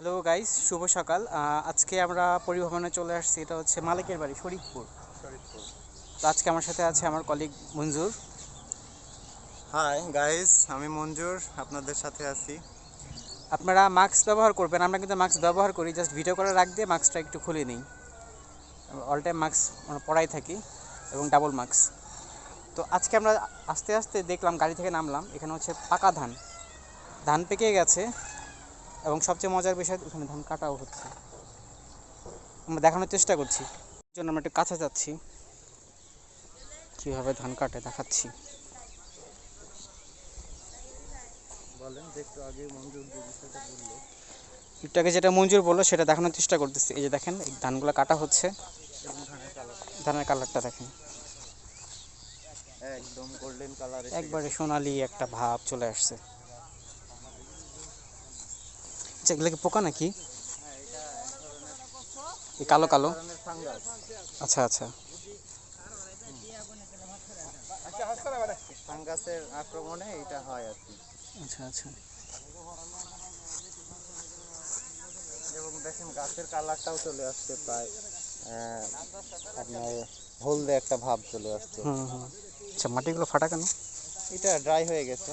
Hello guys শুভ সকাল। আজকে আমরা পরিবহনে চলে আসছি। এটা হচ্ছে মালিকের বাড়ি শরীফপুর। তো আজকে আমার সাথে আছে আমার কলিগ মঞ্জুর। হাই গাইস আমি মঞ্জুর আপনাদের সাথে আছি। আপনারা মাস্ক ব্যবহার করবেন। আমরা কিন্তু মাস্ক ব্যবহার করি জাস্ট ভিডিও করে রাখ দিয়ে মাস্কটা একটু খুলে নিই। অল টাইম মাস্ক পরাই থাকি এবং ডাবল মাস্ক তো আজকে আমরা আস্তে আস্তে দেখলাম গাড়ি থেকে নামলাম। এখানে হচ্ছে পাকা ধান। ধান পেকে গেছে। এবং সবচেয়ে মজার বিষয় ওখানে ধান কাটাও হচ্ছে। আমরা দেখানোর চেষ্টা করছি। জন্য আমরা একটু কাছে যাচ্ছি। কীভাবে ধান কাটে দেখাচ্ছি। একটু আগে যেটা মঞ্জুর বলল সেটা দেখানোর চেষ্টা করতেছি। এই যে দেখেন এই ধানগুলো কাটা হচ্ছে। ধানের ধানের কালারটা দেখেন। একদম গোল্ডেন কালার একবারে সোনালি একটা ভাব চলে আসছে। আচ্ছা এগুলো কি পোকা নাকি? এই কালো কালো? আচ্ছা আচ্ছা। ফাঙ্গাসের আক্রমণে এটা হয় আর কি। আচ্ছা আচ্ছা। এবং দেখেন গাছের কালারটাও চলে আসছে প্রায় আপনার হলদে একটা ভাব চলে আসছে। আচ্ছা মাটিগুলো ফাটা কেন? এটা ড্রাই হয়ে গেছে।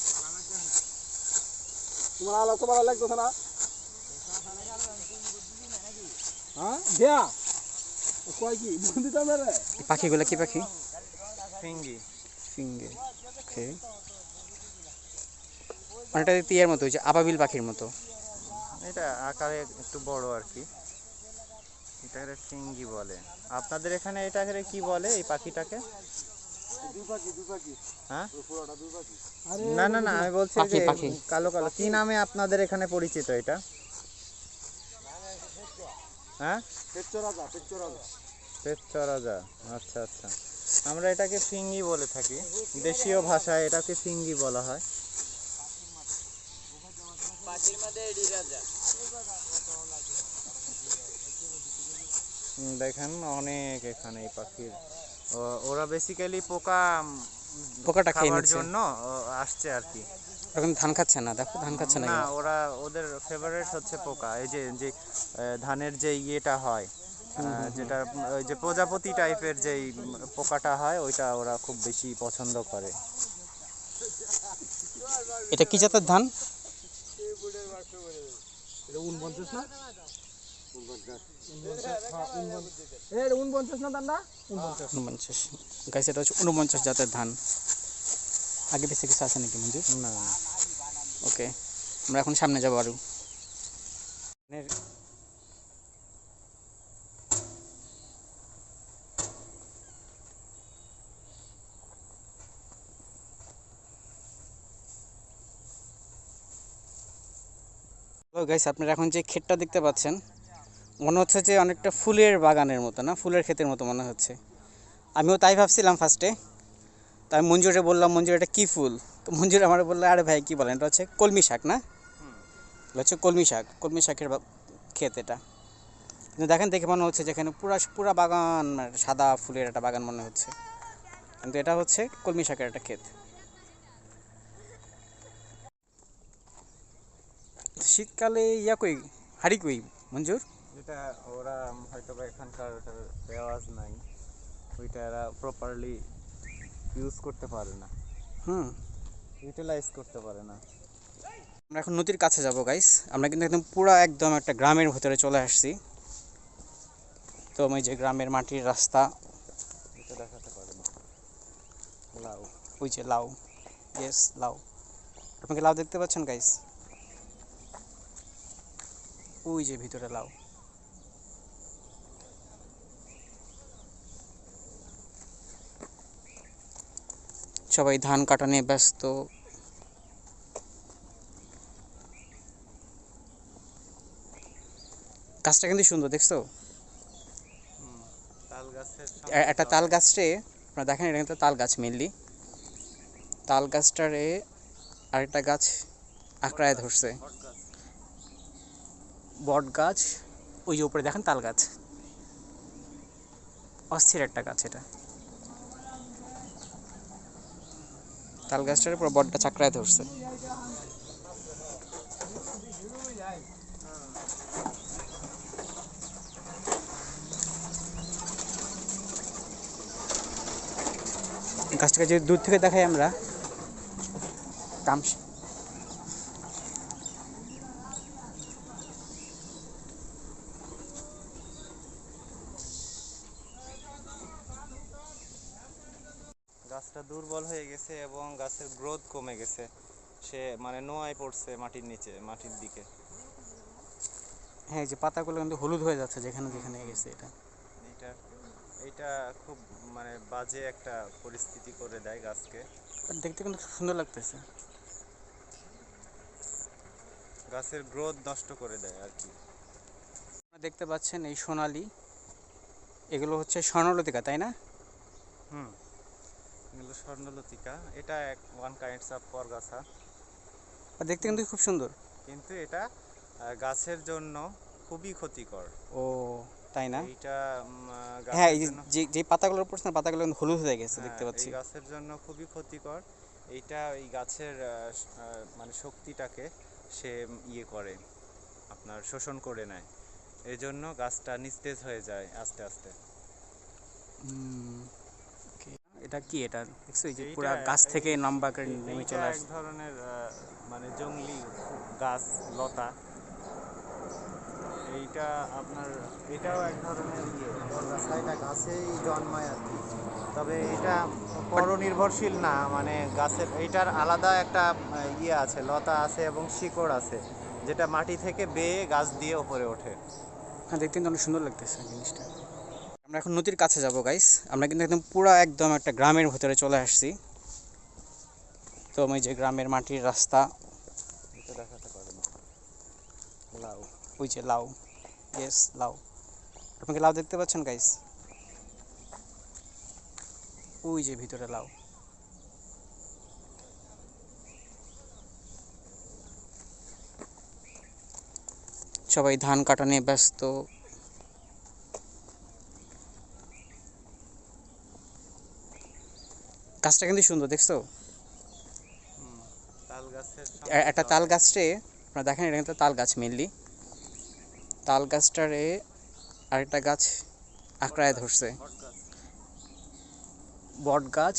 তোমার আলো তো ভালো লাগতেছে না? হ্যাঁ? দেয়া। কয় কি? বন্দি তো মেরে। এই পাখিগুলো কি পাখি? ফিঙ্গি। ফিঙ্গে। ওকে। অনেকটা ইয়ের মতো হয়েছে আবাবিল পাখির মতো। এটা আকারে একটু বড় আর কি। এটাকে ফিঙ্গি বলে। আপনাদের এখানে এটাকে কি বলে এই পাখিটাকে? না না না আমি বলছি যে কালো কালো। কি নামে আপনাদের এখানে পরিচিত এটা? হ্যাঁ? পেচ্চ রাজা পেচ্চ রাজা পেচ্চরাজা আচ্ছা আচ্ছা। আমরা এটাকে ফিঙ্গি বলে থাকি। দেশীয় ভাষায় এটাকে ফিঙ্গি বলা হয়। দেখেন অনেক এখানে এই পাখির ওরা বেসিক্যালি পোকা পোকাটা খেয়ে খাওয়ার নিচ্ছে। জন্য ও, আসছে আর কি। এখন ধান খাচ্ছে না দেখো ধান খাচ্ছে না না ওরা ওদের ফেভারিট হচ্ছে পোকা। এই যে যে ধানের যে ইয়েটা হয় যেটা ওই যে প্রজাপতি টাইপের যে পোকাটা হয় ওইটা ওরা খুব বেশি পছন্দ করে। এটা কি জাতের ধান? এটা উনপঞ্চাশ না? এটা উনপঞ্চাশ হচ্ছে জাতের ধান। আগে বেশি কিছু আছে নাকি না না ওকে আমরা এখন সামনে যাব আরও। গাইস আপনারা এখন যে ক্ষেতটা দেখতে পাচ্ছেন মনে হচ্ছে যে অনেকটা ফুলের বাগানের মতো না? ফুলের ক্ষেতের মতো মনে হচ্ছে। আমিও তাই ভাবছিলাম ফার্স্টে তাই মঞ্জুরে বললাম মঞ্জুর এটা কী ফুল? তো মঞ্জুর আমার বলল আরে ভাই কী বলেন এটা হচ্ছে কলমি শাক না? এটা হচ্ছে কলমি শাক কলমি শাকের ক্ষেত এটা। কিন্তু দেখেন দেখে মনে হচ্ছে যেখানে পুরা পুরা বাগান মানে সাদা ফুলের একটা বাগান মনে হচ্ছে। কিন্তু এটা হচ্ছে কলমি শাকের একটা ক্ষেত। শীতকালে ইয়া কই? হাড়ি কই মঞ্জুর? এটা ওরা হয়তো বা এখানকার ওটার রেওয়াজ নাই। ওইটা এরা প্রপারলি ইউজ করতে পারে না। হুম। ইউটিলাইজ করতে পারে না। আমরা এখন নদীর কাছে যাব গাইস আমরা কিন্তু একদম পুরো একদম একটা গ্রামের ভেতরে চলে আসছি। তো ওই যে গ্রামের মাটির রাস্তা। এটা দেখাতে পারে না। লাউ। ওই যে লাউ। ইয়েস লাউ। আপনি কি লাউ দেখতে পাচ্ছেন গাইস ওই যে ভিতরে লাউ। সবাই ধান কাটা নিয়ে ব্যস্ত। গাছটা কিন্তু সুন্দর দেখছ? একটা তাল গাছরে আপনারা দেখেন এটা কিন্তু তাল গাছ মেনলি তাল গাছটারে আরেকটা গাছ আঁকড়ায় ধরছে। বট গাছ ওই যে উপরে দেখেন তাল গাছ। অস্থির একটা গাছ এটা। তাল গাছটার পুরো বড্ডা চাকরায় ধরছে। গাছটাকে যদি দূর থেকে দেখাই আমরা কাম গাছটা দুর্বল হয়ে গেছে এবং গাছের গ্রোথ কমে গেছে। সে মানে নোয়ায় পড়ছে মাটির নিচে মাটির দিকে। হ্যাঁ যে পাতাগুলো কিন্তু হলুদ হয়ে যাচ্ছে যেখানে যেখানে গেছে এটা। এটা এটা খুব মানে বাজে একটা পরিস্থিতি করে দেয় গাছকে। দেখতে কিন্তু সুন্দর লাগতেছে। গাছের গ্রোথ নষ্ট করে দেয় আর কি। আপনারা দেখতে পাচ্ছেন এই সোনালি। এগুলো হচ্ছে স্বর্ণলতিকা তাই না? হুম। এগুলো স্বর্ণলতিকা। এটা এক ওয়ান কাইন্ডস অফ পরগাছা। দেখতে কিন্তু খুব সুন্দর। কিন্তু এটা গাছের জন্য খুবই ক্ষতিকর। ও তাই না? আহ, হ্যাঁ যে- যে পাতাগুলোর না পাতাগুলো হলুদ হয়ে গেছে দেখতে হ্যাঁ, পাচ্ছি। গাছের জন্য খুবই ক্ষতিকর। এইটা এই গাছের মানে শক্তিটাকে সে ইয়ে করে আপনার শোষণ করে নেয়। এই জন্য গাছটা নিস্তেজ হয়ে যায় আস্তে আস্তে. এটা কি? এটা দেখছ এই যে পুরা গাছ থেকে লম্বা করে নেমে চলে এক ধরনের মানে জংলি গাছ লতা। এইটা আপনার এটাও এক ধরনের ইয়ে। এটা গাছেই জন্মায় আর কি। তবে এটা পরনির্ভরশীল না মানে গাছের এইটার আলাদা একটা ইয়ে আছে লতা আছে এবং শিকড় আছে যেটা মাটি থেকে বেয়ে গাছ দিয়ে ওপরে ওঠে। হ্যাঁ দেখতে কিন্তু অনেক সুন্দর লাগতেছে জিনিসটা। আমরা এখন নদীর কাছে যাব গাইস আমরা কিন্তু একদম পুরো একদম একটা গ্রামের ভেতরে চলে আসছি। তো ওই যে গ্রামের মাটির রাস্তা, ওই যে লাউ। ইয়েস লাউ। আপনি কি লাউ দেখতে পাচ্ছেন গাইস ওই যে ভিতরে লাউ। সবাই ধান কাটা নিয়ে ব্যস্ত। গাছটা কিন্তু সুন্দর দেখছ? একটা তাল গাছরে আপনারা দেখেন এটা কিন্তু তাল গাছ মেনলি তাল গাছটারে আরেকটা গাছ আঁকড়ায় ধরছে। বট গাছ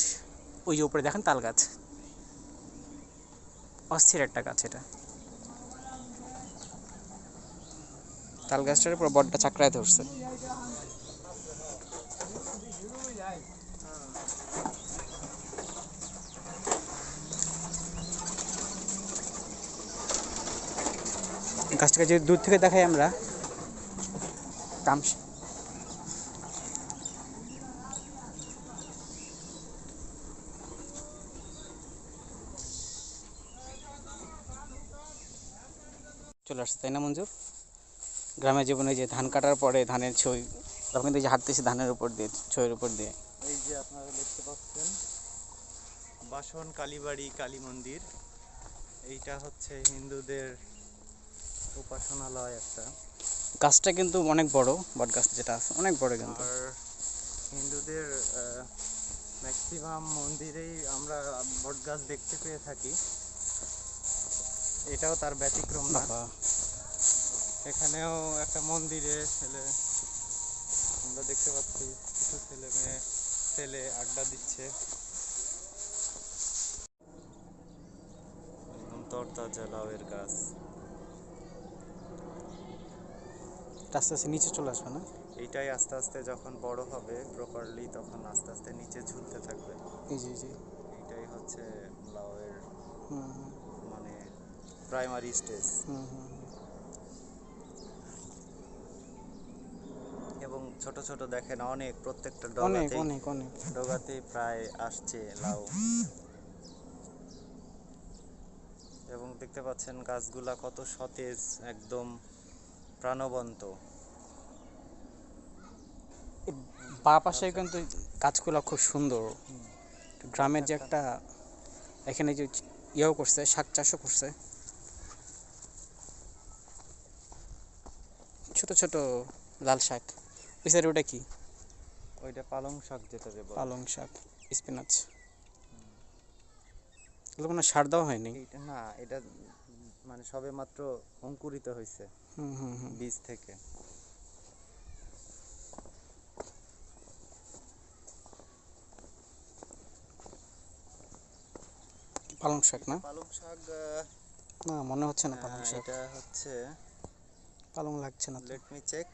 ওই যে উপরে দেখেন তাল গাছ। অস্থির একটা গাছ এটা। তাল গাছটার পুরো বটটা চাকরায় ধরছে। গাছটাকে যদি দূর থেকে দেখাই আমরা চলে আসছে, তাই না মঞ্জুর? গ্রামের জীবনে যে ধান কাটার পরে ধানের ছই তখন কিন্তু হাঁটতেছি ধানের উপর দিয়ে, ছইয়ের উপর দিয়ে। এই যে আপনারা দেখতে পাচ্ছেন, বাসন, কালীবাড়ি, কালী মন্দির, এইটা হচ্ছে হিন্দুদের উপাসনালয় একটা। গাছটা কিন্তু অনেক বড় বট গাছ যেটা আছে অনেক বড় কিন্তু। আর হিন্দুদের ম্যাক্সিমাম মন্দিরেই আমরা বট গাছ দেখতে পেয়ে থাকি। এটাও তার ব্যতিক্রম না। এখানেও একটা মন্দিরে ছেলে আমরা দেখতে পাচ্ছি কিছু ছেলে মেয়ে ছেলে আড্ডা দিচ্ছে। একদম তরতাজা লাউয়ের গাছ। আস্তে আস্তে নিচে চলে আসবে না? এইটাই আস্তে আস্তে যখন বড় হবে প্রপারলি তখন আস্তে আস্তে নিচে ঝুলতে থাকবে। যে এই এইটাই হচ্ছে লাউয়ের মানে প্রাইমারি স্টেজ। এবং ছোট ছোট দেখেন অনেক প্রত্যেকটা অনেক ডগাতেই অনেক অনেক ডগাতেই প্রায় আসছে লাউ। এবং দেখতে পাচ্ছেন গাছগুলা কত সতেজ একদম প্রাণবন্ত। বা পাশে কিন্তু গাছগুলো খুব সুন্দর। গ্রামের যে একটা এখানে যে ইয়েও করছে শাক চাষও করছে। ছোট ছোট লাল শাক। ওই সাইডে ওটা কি? ওইটা পালং শাক যেটা যে পালং শাক স্পিনাচ এগুলো কোনো সার দেওয়া হয়নি? এইটা না এটা মানে সবে মাত্র অঙ্কুরিত হয়েছে বীজ থেকে। পালং শাক না? পালং শাক না মনে হচ্ছে না পালং শাক। এটা হচ্ছে পালং লাগছে না লেট মি চেক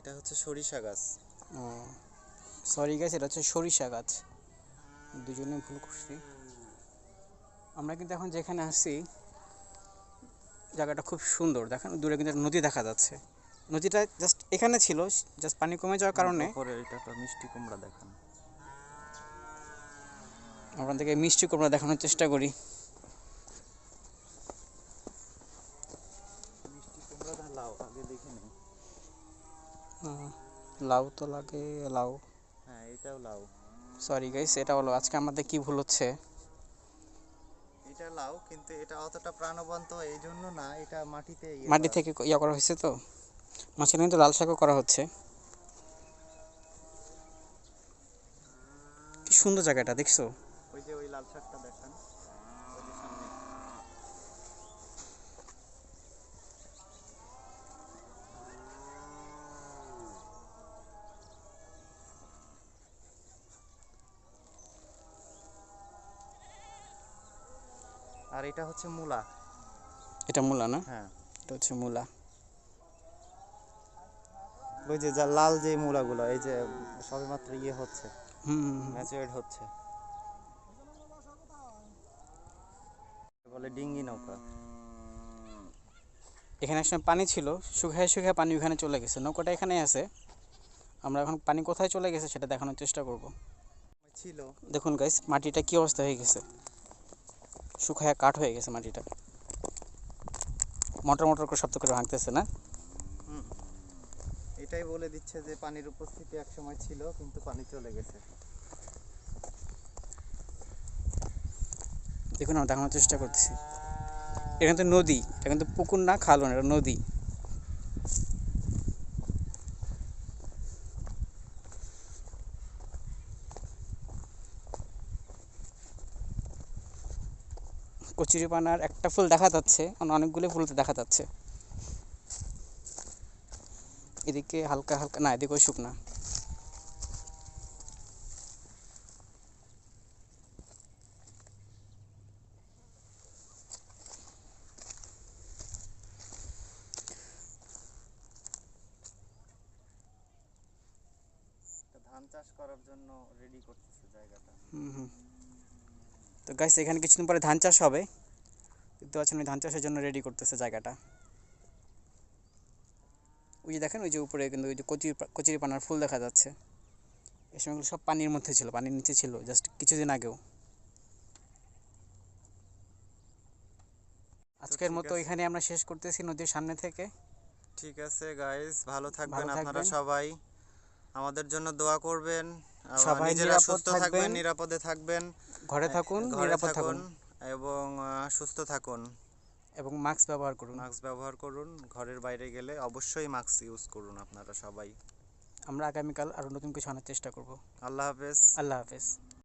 এটা হচ্ছে সরিষা গাছ। ও সরি গাছ এটা হচ্ছে সরিষা গাছ। দুজনে ভুল করছি। আমরা কিন্তু এখন যেখানে আসছি জায়গাটা খুব সুন্দর। দেখেন দূরে কিন্তু নদী দেখা যাচ্ছে। নদীটা জাস্ট এখানে ছিল জাস্ট পানি কমে যাওয়ার কারণে। উপরে এটা তো মিষ্টি কুমড়া দেখান। আমরা থেকে মিষ্টি কুমড়া দেখানোর চেষ্টা করি। লাউ তো লাগে লাউ। হ্যাঁ এটাও লাউ। সরি গাইস এটা হলো আজকে আমাদের কি ভুল হচ্ছে? এটা লাউ কিন্তু এটা অতটা প্রাণবন্ত এই জন্য না এটা মাটিতে ইয়ে মাটি থেকে ইয়া করা হয়েছে তো? মাছের কিন্তু লাল শাকও করা হচ্ছে। কি সুন্দর জায়গাটা দেখছ? ওই যে ওই লাল শাকটা দেখান। আর এটা হচ্ছে মূলা। এটা মূলা না? হ্যাঁ। এটা হচ্ছে মূলা। ওই যে যা লাল যে মূলাগুলো এই যে সবেমাত্র ইয়ে হচ্ছে হুম। ম্যাচুরেট হচ্ছে। বলে ডিঙ্গি নৌকা। এখানে একসময় পানি ছিল শুকায় শুকায় পানি ওখানে চলে গেছে। নৌকাটা এখানে আছে। আমরা এখন পানি কোথায় চলে গেছে সেটা দেখানোর চেষ্টা করব। ছিল। দেখুন গাইস মাটিটা কি অবস্থা হয়ে গেছে। শুকায় কাঠ হয়ে গেছে মাটিটা। মোটর মোটর করে শব্দ করে ভাঙতেছে না? এটাই বলে দিচ্ছে যে পানির উপস্থিতি এক সময় ছিল কিন্তু পানি চলে গেছে। দেখুন আমি দেখানোর চেষ্টা করতেছি। এখানে তো নদী এটা তো পুকুর না খাল না এটা নদী। কচুরিপানার একটা ফুল দেখা যাচ্ছে অন্য অনেকগুলো ফুল দেখা যাচ্ছে। এদিকে হালকা হালকা না এদিকেও শুকনা। ধান চাষ করার জন্য রেডি করতেছে জায়গাটা। হুম হুম। তো গাইস এখানে কিছুদিন পরে ধান চাষ হবে। দেখতে পাচ্ছেন ওই ধান চাষের জন্য রেডি করতেছে জায়গাটা। ওই যে দেখেন ওই যে উপরে কিন্তু ওই যে কচি কচুরি পানার ফুল দেখা যাচ্ছে। এই সময়গুলো সব পানির মধ্যে ছিল পানির নিচে ছিল জাস্ট কিছুদিন আগেও। আজকের মতো এখানে আমরা শেষ করতেছি নদীর সামনে থেকে। ঠিক আছে গাইস ভালো থাকবেন আপনারা সবাই। আমাদের জন্য দোয়া করবেন। সবাই নিরাপদ থাকবেন। নিরাপদে থাকবেন ঘরে থাকুন নিরাপদ থাকুন এবং সুস্থ থাকুন। এবং মাস্ক ব্যবহার করুন। মাস্ক ব্যবহার করুন ঘরের বাইরে গেলে অবশ্যই মাস্ক ইউজ করুন আপনারা সবাই। আমরা আগামীকাল আরও নতুন কিছু আনার চেষ্টা করব। আল্লাহ হাফেজ। আল্লাহ হাফেজ।